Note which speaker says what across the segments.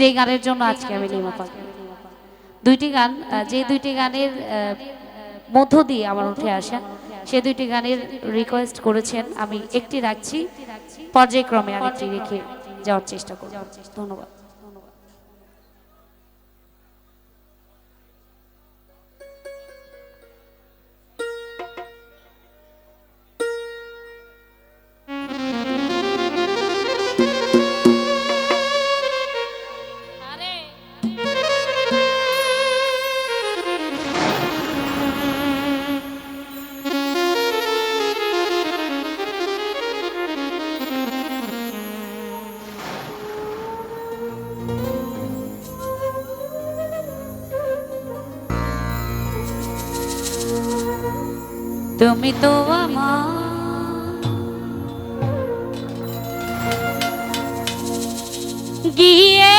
Speaker 1: যে গানের জন্য আজকে আমি লিমা দুইটি গান যে দুইটি গানের মধ্য দিয়ে আমার উঠে আসা, সে দুইটি গানের রিকোয়েস্ট করেছেন, আমি একটি রাখছি, পর্যায়ক্রমে আরেকটি রেখে যাওয়ার চেষ্টা করব। ধন্যবাদ। তুমি তো আমার। গিয়ে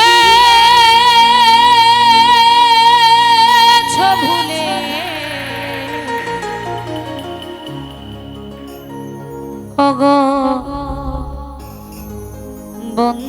Speaker 1: ভুলে। ওগো বন্ধু।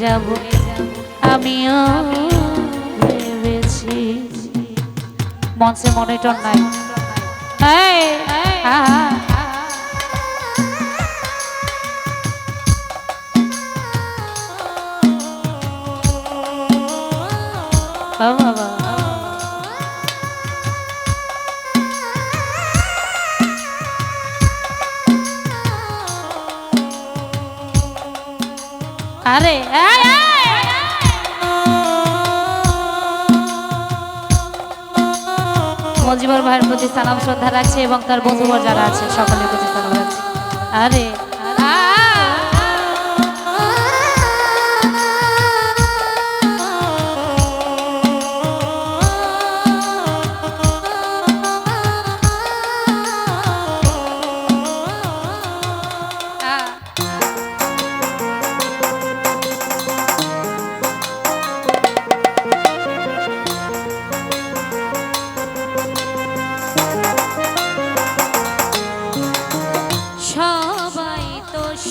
Speaker 1: যাব। আমিও ভেবেছি। মঞ্চে মনিটর নাই। বাবা। আরে মজিবর ভাইয়ের প্রতি সালাম, শ্রদ্ধা রাখছে এবং তার বন্ধুবর যারা আছে, সকলের প্রতি সালাম রাখছে। আরে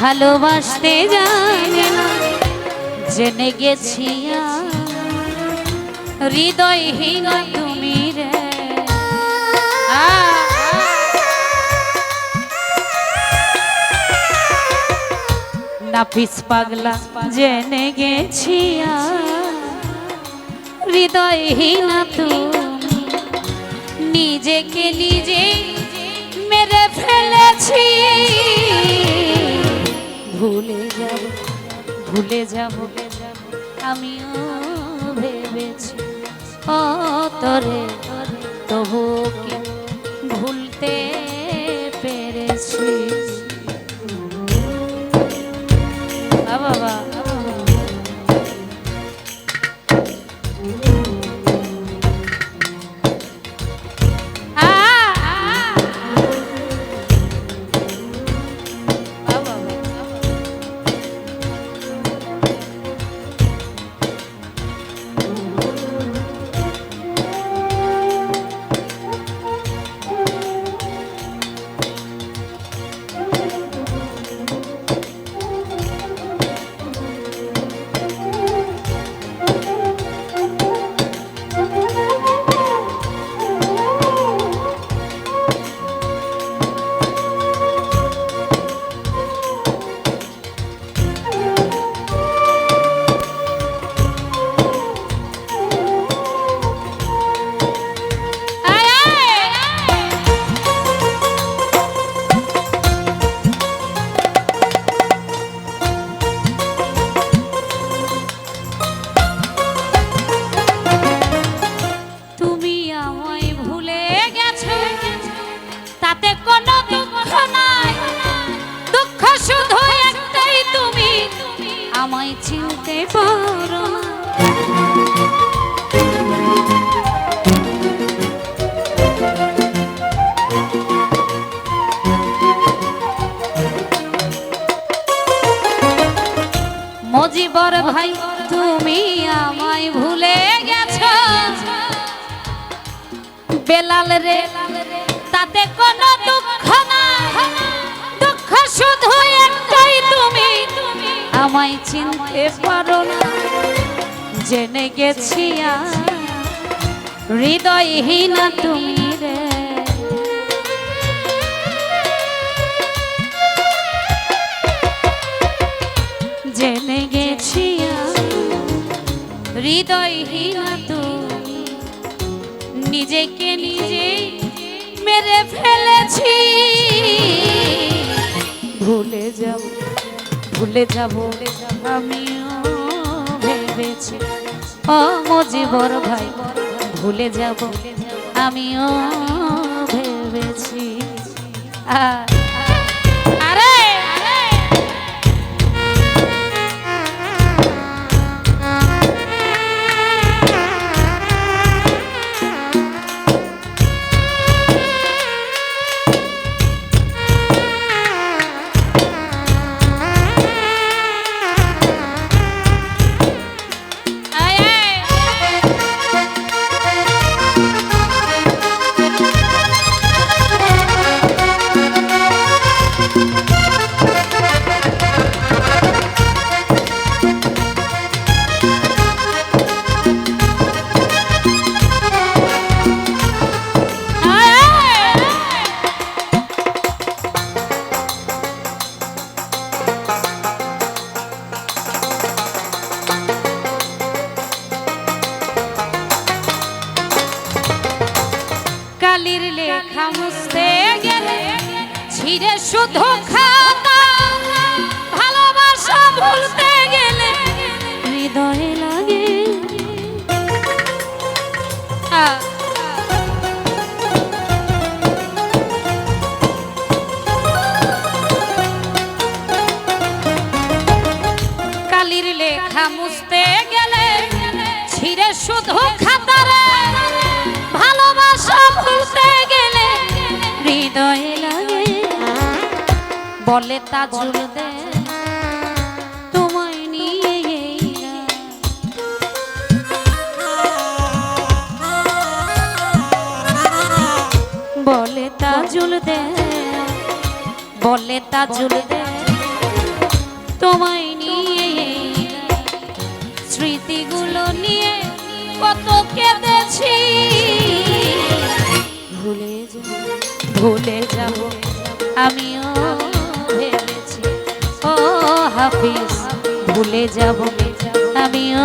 Speaker 1: ভালোবাসতে জানে না, জেনে গেছি হৃদয়হীন তুমি রে। নাফিস পাগলা, জেনে গেছি হৃদয়হীন তুমি। নিজেকে নিজে মেরে ফেলেছি। ভুলে যাব ভুলে যাব আমিও ভেবেছি অতরে তোরে তবু কি ভুলতে পেরেছি? আমায় চিনতে পারো না। মজিবর ভাই তুমি আমায় ভুলে গেছো। বেলাল রে তাতে কোনো আমায় চিনতে পারো না। জেনে গেছি হৃদয়হীনা তুমি রে। জেনে গেছি হৃদয়হীনা তুমি। নিজেকে নিজে ভুলে যাব। আমিও ভেবেছি ও মজিবর ভাই ভুলে যাব। আমিও ভেবেছি আরে বলে তা দে, তোমায় নিয়ে বলে তাজুল দে, বলে তাজুল দে, তোমায় নিয়ে স্মৃতিগুলো নিয়ে কত কেঁদেছি। ভুলে যাব ভুলে যাব আমিও হাফিজ ভুলে যাব। আমিও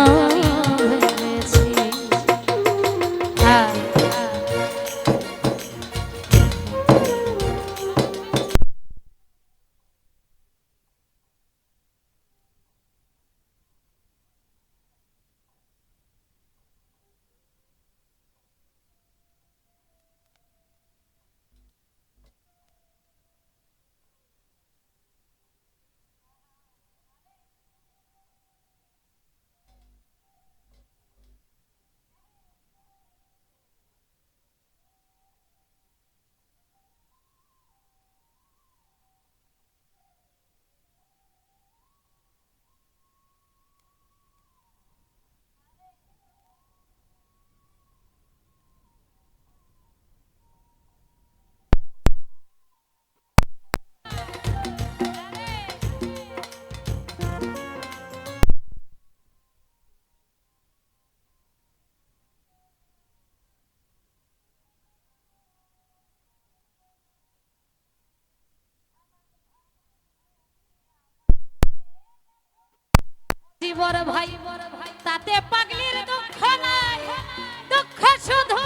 Speaker 1: মুজিবর ভাই তাতে পাগলির দুঃখ নাই। দুঃখ শুধু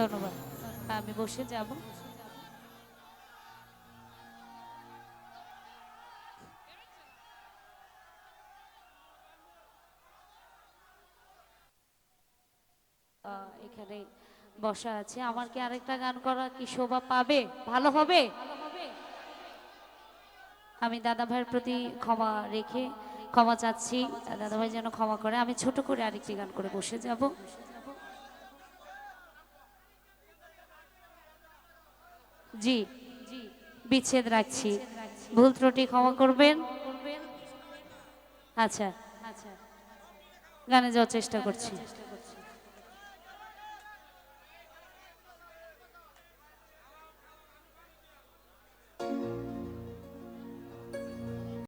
Speaker 1: ধন্যবাদ। আমি বসে যাব। এখানে বসা আছে। আমার কি আরেকটা গান করা কি শোভা পাবে? ভালো হবে? আমি দাদা ভাইয়ের প্রতি ক্ষমা রেখে ক্ষমা চাচ্ছি। দাদা ভাই যেন ক্ষমা করে। আমি ছোট করে আরেকটি গান করে বসে যাব। জি বিচ্ছেদ রাখছি। ভুল ত্রুটি ক্ষমা করবেন। আচ্ছা গানে যাওয়ার চেষ্টা করছি।